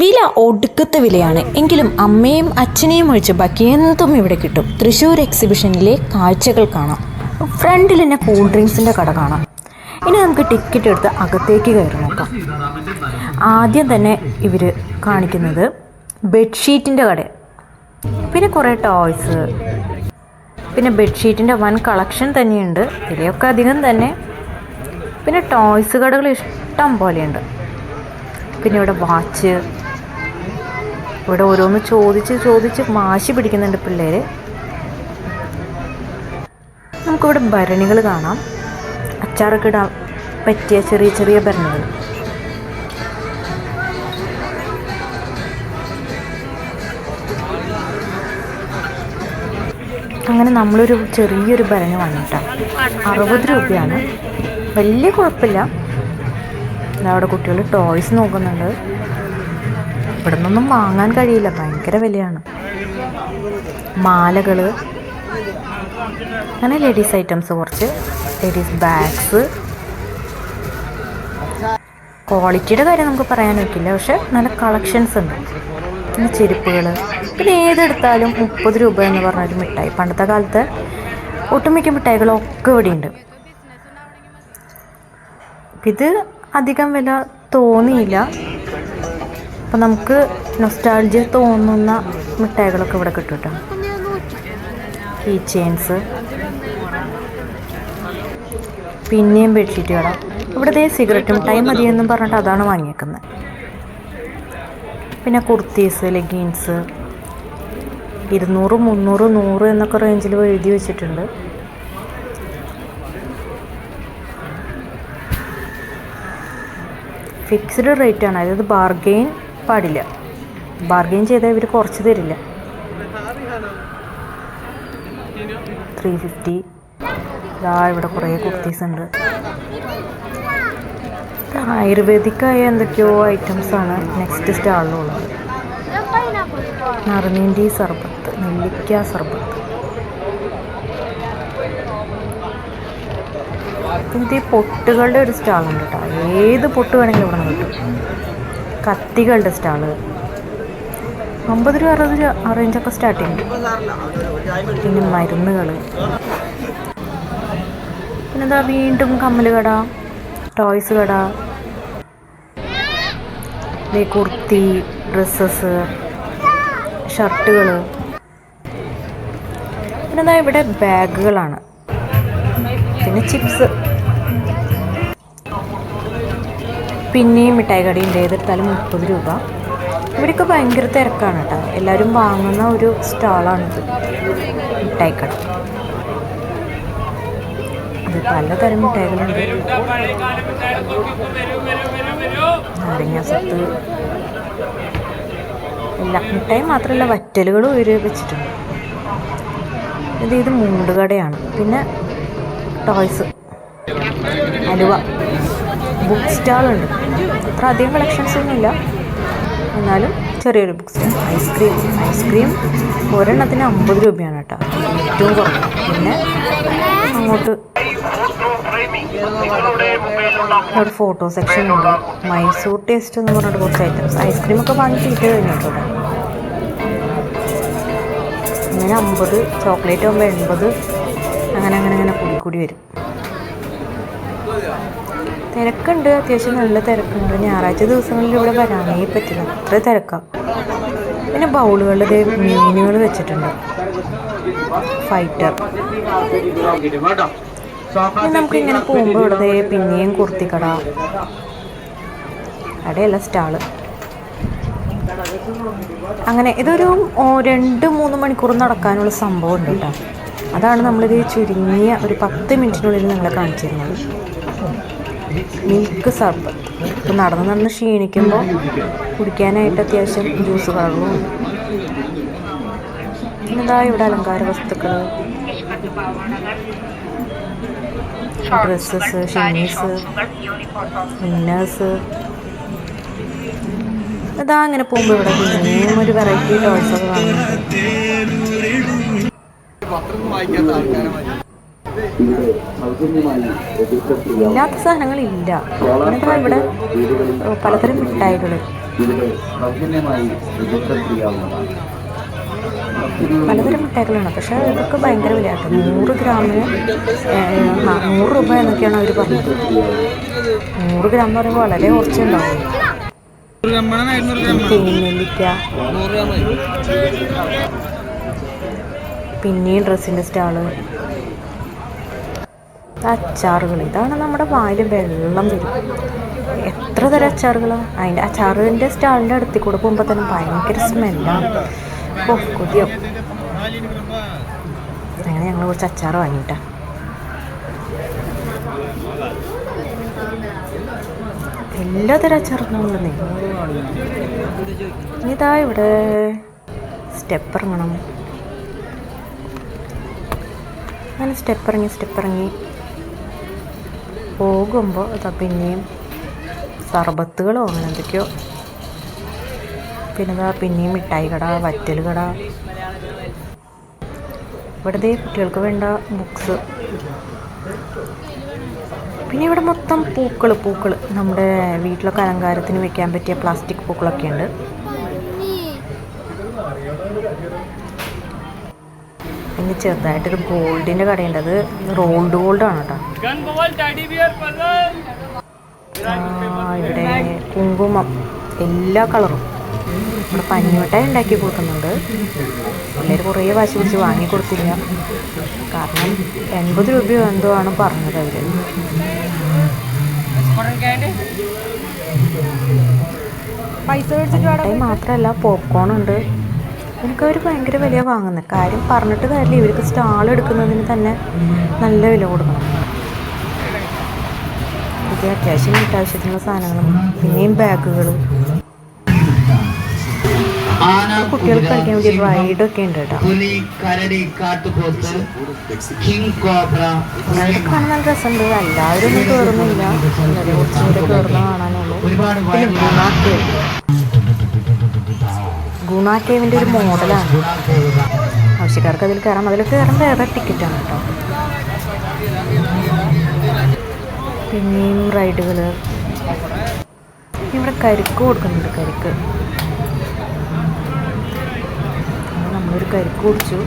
വില ഒടുക്കത്തെ വിലയാണ്. എങ്കിലും അമ്മയും അച്ഛനെയും ഒഴിച്ച് ബാക്കി എന്തും ഇവിടെ കിട്ടും. തൃശ്ശൂർ എക്സിബിഷനിലെ കാഴ്ചകൾ കാണാം. ഫ്രണ്ടിൽ തന്നെ കൂൾ ഡ്രിങ്ക്സിന്റെ കട കാണാം. ഇനി നമുക്ക് ടിക്കറ്റ് എടുത്ത് അകത്തേക്ക് കയറി നോക്കാം. ആദ്യം തന്നെ ഇവർ കാണിക്കുന്നത് ബെഡ്ഷീറ്റിന്റെ കട. പിന്നെ കുറേ ടോയ്സ്. പിന്നെ ബെഡ്ഷീറ്റിന്റെ വൻ കളക്ഷൻ തന്നെയുണ്ട്. വിലയൊക്കെ അധികം തന്നെ. പിന്നെ ടോയ്സ് കടകൾ ഇഷ്ടം പോലെയുണ്ട്. പിന്നെ ഇവിടെ വാച്ച് ഇവിടെ ഓരോന്ന് ചോദിച്ച് ചോദിച്ച് വാശി പിടിക്കുന്നുണ്ട് പിള്ളേർ നമുക്കിവിടെ ഭരണികൾ കാണാം. അച്ചാറൊക്കെ ഇടാൻ പറ്റിയ ചെറിയ ചെറിയ ഭരണികൾ. അങ്ങനെ നമ്മളൊരു ചെറിയൊരു ഭരണി വാങ്ങിയിട്ടാണ് അറുപത് രൂപയാണ്. വലിയ കുഴപ്പമില്ല. അവിടെ കുട്ടികൾ ടോയ്സ് നോക്കുന്നുണ്ട്. ഇവിടെ നിന്നൊന്നും വാങ്ങാൻ കഴിയില്ല. ഭയങ്കര വിലയാണ്. മാലകൾ അങ്ങനെ ലേഡീസ് ഐറ്റംസ് കുറച്ച്. ലേഡീസ് ബാഗ്സ് ക്വാളിറ്റിയുടെ കാര്യം നമുക്ക് പറയാൻ പറ്റില്ല പക്ഷെ നല്ല കളക്ഷൻസ് ഉണ്ട്. പിന്നെ ചെരുപ്പുകൾ പിന്നെ ഏതെടുത്താലും മുപ്പത് രൂപ എന്ന് പറഞ്ഞൊരു മിഠായി. പണ്ടത്തെ കാലത്ത് ഒട്ടുമിക്ക മിഠായികളൊക്കെ ഇവിടെയുണ്ട്. ഇത് അധികം വില തോന്നിയില്ല. അപ്പം നമുക്ക് നൊസ്റ്റാൾജിയ തോന്നുന്ന മിഠായികളൊക്കെ ഇവിടെ കിട്ടും കേട്ടോ കീ ചെയിൻസ് പിന്നെയും ബെഡ്ഷീറ്റ് കട ഇവിടുത്തെ സിഗരറ്റ് മിഠായി മതിയെന്നും പറഞ്ഞിട്ട് അതാണ് വാങ്ങിയേക്കുന്നത്. പിന്നെ കുർത്തീസ് ലെഗീൻസ് ഇരുന്നൂറ് മുന്നൂറ് നൂറ് എന്നൊക്കെ റേഞ്ചിൽ എഴുതി വെച്ചിട്ടുണ്ട്. ഫിക്സ്ഡ് റേറ്റ് ആണ്. അതായത് ബാർഗെയിൻ പാടില്ല. ബാർഗെയിൻ ചെയ്താൽ ഇവർ കുറച്ച് തരില്ല. ത്രീ ഫിഫ്റ്റി ഇതാ ഇവിടെ കുറേ കുർത്തീസ് ഉണ്ട്. ആയുർവേദിക്കായ എന്തൊക്കെയോ ഐറ്റംസ് ആണ്. നെക്സ്റ്റ് സ്റ്റാളിലുള്ളത് നറുനീണ്ടി സർബത്ത് നെല്ലിക്ക സർബത്ത്. ഇത് പൊട്ടുകളുടെ ഒരു സ്റ്റാളുണ്ട് കേട്ടോ. ഏത് പൊട്ട് വേണമെങ്കിലും ഇവിടെ നിന്ന് കിട്ടും. കത്തികളുടെ സ്റ്റാൾ. അമ്പത് രൂപ അറുപത് രൂപ ആ റേഞ്ചൊക്കെ സ്റ്റാർട്ടിങ് പിന്നെ മരുന്നുകൾ പിന്നെ എന്താ വീണ്ടും കമ്മൽ കട ടോയ്സ് കട. ദേ കുർത്തി ഡ്രസ്സസ് ഷർട്ടുകൾ പിന്നെന്താ ഇവിടെ ബാഗുകളാണ് പിന്നെ ചിപ്സ് പിന്നെയും മിഠായി കടയുണ്ട് ഏതെടുത്താലും മുപ്പത് രൂപ. ഇവിടെയൊക്കെ ഭയങ്കര തിരക്കാണ് കേട്ടോ. എല്ലാവരും വാങ്ങുന്ന ഒരു സ്റ്റാളാണിത്. മിഠായിക്കട. അത് പലതരം മിഠായികളുണ്ട്. നാരങ്ങാസത്ത് എല്ലാ മിഠായി മാത്രമല്ല വറ്റലുകളും ഇവർ വെച്ചിട്ടുണ്ട്. ഇത് ഇത് മൂണ്ടുകടയാണ് പിന്നെ ടോയ്സ്. അലുവ. ബുക്ക് സ്റ്റാളുണ്ട്. അത്ര അധികം കളക്ഷൻസ് ഒന്നുമില്ല എന്നാലും ചെറിയൊരു ബുക്ക് സ്റ്റാൾ ഐസ്ക്രീം ഐസ്ക്രീം ഒരെണ്ണത്തിന് അമ്പത് രൂപയാണ് കേട്ടോ. ഏറ്റവും കുറവ്. പിന്നെ അങ്ങോട്ട് ഒരു ഫോട്ടോ സെക്ഷൻ ഉണ്ട്. മൈസൂർ ടേസ്റ്റ് എന്ന് പറഞ്ഞിട്ട് കുറച്ച് ഐറ്റംസ് ഐസ്ക്രീമൊക്കെ വാങ്ങി തീറ്റ കഴിഞ്ഞിട്ടുണ്ട് അങ്ങനെ അമ്പത് ചോക്ലേറ്റ് ആകുമ്പോൾ എൺപത് അങ്ങനെ അങ്ങനെ അങ്ങനെ കൂടി കൂടി വരും. തിരക്കുണ്ട്. അത്യാവശ്യം നല്ല തിരക്കുണ്ട്. ഞായറാഴ്ച ദിവസങ്ങളിൽ ഇവിടെ വരാനേ പറ്റില്ല. അത്ര തിരക്കാം. പിന്നെ ബൗളുകളിൽ മീനുകൾ വെച്ചിട്ടുണ്ട്. ഫൈറ്റർ. നമുക്ക് ഇങ്ങനെ പോകുമ്പോൾ ഇവിടെ പിന്നെയും കുർത്തിക്കട. അവിടെയല്ല സ്റ്റാൾ. അങ്ങനെ ഇതൊരു രണ്ട് മൂന്ന് മണിക്കൂർ നടക്കാനുള്ള സംഭവം ഉണ്ട് കേട്ടോ. അതാണ് നമ്മളിത് ചുരുങ്ങിയ ഒരു പത്ത് മിനിറ്റിനുള്ളിൽ നിങ്ങളെ കാണിച്ചു തരുന്നത് മിൽക്ക് സർബത്ത്. ഇപ്പം നടന്ന് നടന്ന് ക്ഷീണിക്കുമ്പോൾ കുടിക്കാനായിട്ട് അത്യാവശ്യം ജ്യൂസ് കളറും എന്താ ഇവിടെ അലങ്കാര വസ്തുക്കൾ ഡ്രസ്സസ് ഷെമീസ് ഇന്നേഴ്സ് ഇതാ അങ്ങനെ പോകുമ്പോൾ ഇവിടെ പിന്നെയും ഒരു വെറൈറ്റി ടോയ്സ് ഒക്കെ കാണുന്നുണ്ട് ഇല്ലാത്ത സാധനങ്ങളില്ല. ഇവിടെ പലതരം മിഠായികൾ പലതരം മിഠായികളാണ് പക്ഷേ ഇതൊക്കെ ഭയങ്കര വിലയാട്ടോ. നൂറ് ഗ്രാമിന് നൂറ് രൂപ എന്നൊക്കെയാണ് അവർ പറഞ്ഞത്. നൂറ് ഗ്രാം എന്ന് പറയുമ്പോൾ വളരെ കുറച്ചുണ്ടാവും. തേനെല്ലിക്ക പിന്നെയും ഡ്രസ്സിന്റെ സ്റ്റാൾ. അച്ചാറുകൾ ഇതാണ് നമ്മുടെ വായിൽ വെള്ളം വരും. എത്ര തരം അച്ചാറുകളാണ് അതിന്റെ അച്ചാറിന്റെ സ്റ്റാളിന്റെ അടുത്ത് കൂടെ പോകുമ്പോൾ തന്നെ ഭയങ്കര സ്മെല്ലാണ് ഓ കൊതിയോ. അങ്ങനെ ഞങ്ങൾ കുറച്ച് അച്ചാർ വാങ്ങിയിട്ടാ. എല്ലാതരം തരം ഉണ്ടെന്നേ ഇതാ ഇവിടെ സ്റ്റെപ്പ് ഇറങ്ങണം. അങ്ങനെ സ്റ്റെപ്പ് ഇറങ്ങി സ്റ്റെപ്പ് ഇറങ്ങി. പോകുമ്പോൾ ഇതാ പിന്നെയും സർബത്തുകളോ അങ്ങനെ എന്തൊക്കെയോ. പിന്നെ ഇതാ പിന്നെയും മിഠായി കട വറ്റൽ കട. ഇവിടുത്തെ കുട്ടികൾക്ക് വേണ്ട ബുക്സ് പിന്നെ ഇവിടെ മൊത്തം പൂക്കൾ പൂക്കൾ നമ്മുടെ വീട്ടിലൊക്കെ അലങ്കാരത്തിന് വെക്കാൻ പറ്റിയ പ്ലാസ്റ്റിക് പൂക്കളൊക്കെ ഉണ്ട് പിന്നെ ചെറുതായിട്ടൊരു ഗോൾഡിന്റെ കടയുണ്ട്. അത് റോൾഡ് ഗോൾഡാണ് കേട്ടോ. ഇവിടെ കുങ്കുമം എല്ലാ കളറും. ഇവിടെ പഞ്ഞുമിട്ടായി ഉണ്ടാക്കി കൊടുക്കുന്നുണ്ട് പിള്ളേർ കുറേ വാശി പിടിച്ച് വാങ്ങിക്കൊടുത്തില്ല കാരണം എൺപത് രൂപയോ എന്തോ ആണ് പറഞ്ഞത് അവർ. പൈസ മാത്രമല്ല പോപ്കോൺ ഉണ്ട്. എനിക്ക് അവർ ഭയങ്കര വില വാങ്ങുന്നത് കാര്യം പറഞ്ഞിട്ട് കാര്യമില്ല ഇവർക്ക് സ്റ്റാൾ എടുക്കുന്നതിന് തന്നെ നല്ല വില കൊടുക്കണം. ഇത് അത്യാവശ്യം വീട്ടാവശ്യത്തിനുള്ള സാധനങ്ങളും പിന്നെയും ബാഗുകളും. കുട്ടികൾക്ക് കളിക്കാൻ വേണ്ടി റൈഡൊക്കെ ഉണ്ട് കേട്ടോ. കാണാൻ നല്ല രസമുണ്ട്. എല്ലാവരും ഒന്നും കയറുന്നില്ല കയറുന്ന കാണാനുള്ളൂ. പിന്നെ ഗുണ കേവിന്റെ ഒരു മോഡലാണ്. ആവശ്യക്കാർക്ക് അതിൽ കയറാം. അതിൽ കയറാൻ വേറെ ടിക്കറ്റാണ് കേട്ടോ പിന്നെയും റൈഡുകൾ ഇവിടെ കരിക്ക് കൊടുക്കുന്നുണ്ട് കരിക്ക്. നമ്മളൊരു കരിക്ക് കുടിച്ചു.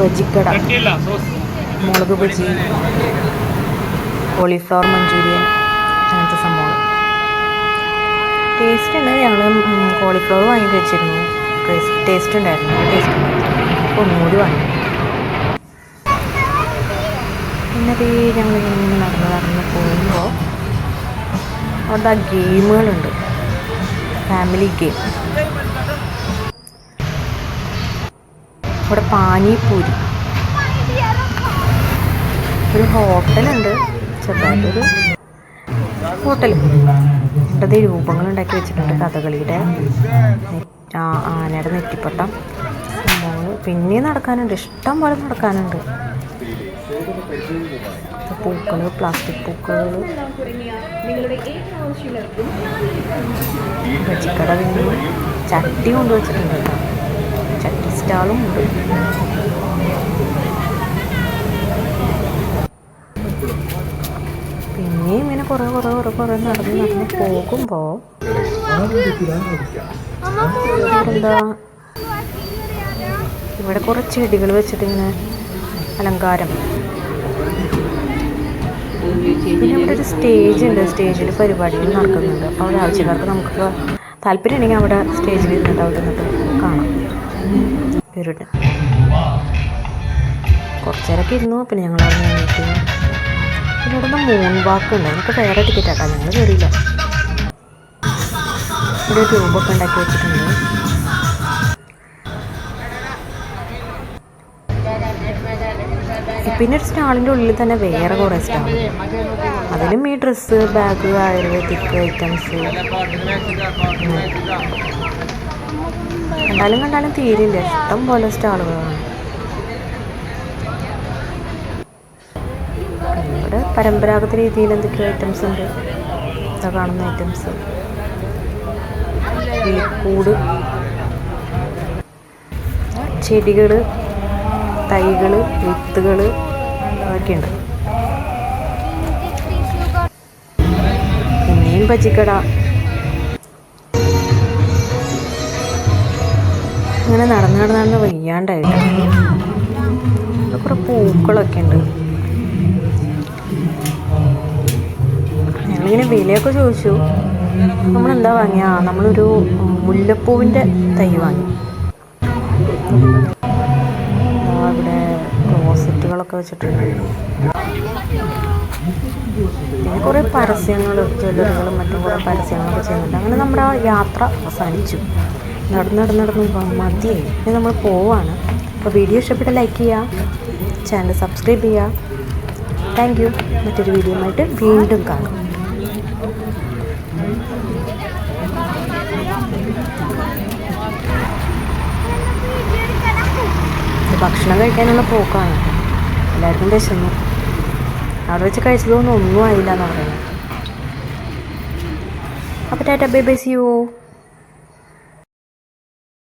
ബജിക്കട. മുളക് ബജി. കോളിഫ്ലവർ മഞ്ചൂരിയൻ അങ്ങനത്തെ സംഭവം ടേസ്റ്റ് ഉണ്ട് ഞങ്ങൾ കോളിഫ്ലവർ വാങ്ങി കഴിച്ചിരുന്നു ടേസ്റ്റ് ഉണ്ടായിരുന്നു. ടേസ്റ്റ് അപ്പോൾ ഒന്നുകൂടി വാങ്ങി. പിന്നെ ഞങ്ങൾ ഇങ്ങനെ നടന്ന് നടന്ന് പോകുമ്പോൾ അവിടെ ആ ഗെയിമുകളുണ്ട്. ഫാമിലി ഗെയിം ഇവിടെ പാനിപ്പൂരി. ഒരു ഹോട്ടലുണ്ട് ചെറുതായിട്ടൊരു ഹോട്ടൽ അത് രൂപങ്ങൾ ഉണ്ടാക്കി വെച്ചിട്ടുണ്ട് കഥകളിയുടെ ആനയുടെ നെറ്റിപ്പട്ടം. പിന്നെ നടക്കാനുണ്ട്. ഇഷ്ടം പോലെ നടക്കാനുണ്ട്. പൂക്കൾ പ്ലാസ്റ്റിക് പൂക്കൾ ബജിക്കട പിന്നെ ചട്ടി കൊണ്ടുവച്ചിട്ടുണ്ട് ചട്ടി സ്റ്റാളും ഉണ്ട് പിന്നെയും ഇങ്ങനെ കുറേ കുറേ കുറേ കുറേ നടന്ന് നടന്ന് പോകുമ്പോൾ എന്താ? ഇവിടെ കുറേ ചെടികൾ വെച്ചിട്ട് ഇങ്ങനെ അലങ്കാരം. പിന്നെ ഇവിടെ ഒരു സ്റ്റേജ് ഉണ്ട്. സ്റ്റേജിൽ പരിപാടികൾ നടക്കുന്നുണ്ട്. അപ്പോൾ അവിടെ ആവശ്യക്കാർക്ക് നമുക്ക് താല്പര്യം ഉണ്ടെങ്കിൽ അവിടെ സ്റ്റേജിൽ ഇരുന്നിട്ട് അവിടെ നിന്നിട്ട് കാണാം. പേരുടെ കുറച്ചേരൊക്കെ ഇരുന്നു. പിന്നെ ഞങ്ങൾ അവിടെ നിന്നിട്ട് പിന്നെ ഇവിടെ നിന്ന് മൂൺ വാക്ക് ഉണ്ട് എനിക്ക് വേറെ ടിക്കറ്റ് ആക്കാം. ഞങ്ങൾ കയറിയില്ല ഇവിടെ ട്യൂബൊക്കെ ഉണ്ടാക്കി വെച്ചിട്ടുണ്ട്. പിന്നെ ഒരു സ്റ്റാളിന്റെ ഉള്ളിൽ തന്നെ വേറെ കുറേ സ്റ്റാൾ അതിലും ഈ ഡ്രസ്സ് ബാഗ് ആയുർവേദിക് ഐറ്റംസ് കണ്ടാലും കണ്ടാലും തീരില്ല. ഇഷ്ടം പോലെ സ്റ്റാളുകളാണ് ഉണ്ട്. പരമ്പരാഗത രീതിയിൽ എന്തൊക്കെയോ ഐറ്റംസ് ഉണ്ട്. ഇതാ കാണുന്ന ഐറ്റംസ് കൂട്. ചെടികൾ തൈകൾ വിത്തുകൾ അതൊക്കെയുണ്ട് പിന്നെയും ഭജിക്കട അങ്ങനെ നടന്ന് നടന്ന് നടന്ന് വയ്യാണ്ടായിട്ട്. കുറേ പൂക്കളൊക്കെ ഉണ്ട്. ഞങ്ങളിങ്ങനെ വിലയൊക്കെ ചോദിച്ചു. നമ്മളെന്താ വാങ്ങിയ? നമ്മളൊരു മുല്ലപ്പൂവിന്റെ തൈ വാങ്ങി. അവിടെ ക്ലോസറ്റുകളൊക്കെ വെച്ചിട്ടുണ്ട്. പിന്നെ കുറേ പരസ്യങ്ങൾ ജ്വല്ലറികളും മറ്റും കുറേ പരസ്യങ്ങളൊക്കെ ചെയ്യുന്നുണ്ട്. അങ്ങനെ നമ്മുടെ ആ യാത്ര അവസാനിച്ചു. നടന്ന് നടന്ന് നടന്ന് മതിയായി. ഇനി നമ്മൾ പോവാണ്. അപ്പോൾ വീഡിയോ ഇഷ്ടപ്പെട്ട ലൈക്ക് ചെയ്യുക ചാനൽ സബ്സ്ക്രൈബ് ചെയ്യുക താങ്ക് യു. മറ്റൊരു വീഡിയോ ആയിട്ട് വീണ്ടും കാണാം ഇത് ഭക്ഷണം കഴിക്കാനുള്ള പോക്കാണ്. എല്ലാവർക്കും വിശന്നു. അവിടെ വെച്ച് കഴിച്ചതൊന്നും ഒന്നും ആയില്ല എന്ന് പറയുന്നത്. അപ്പോൾ tata bye bye see you.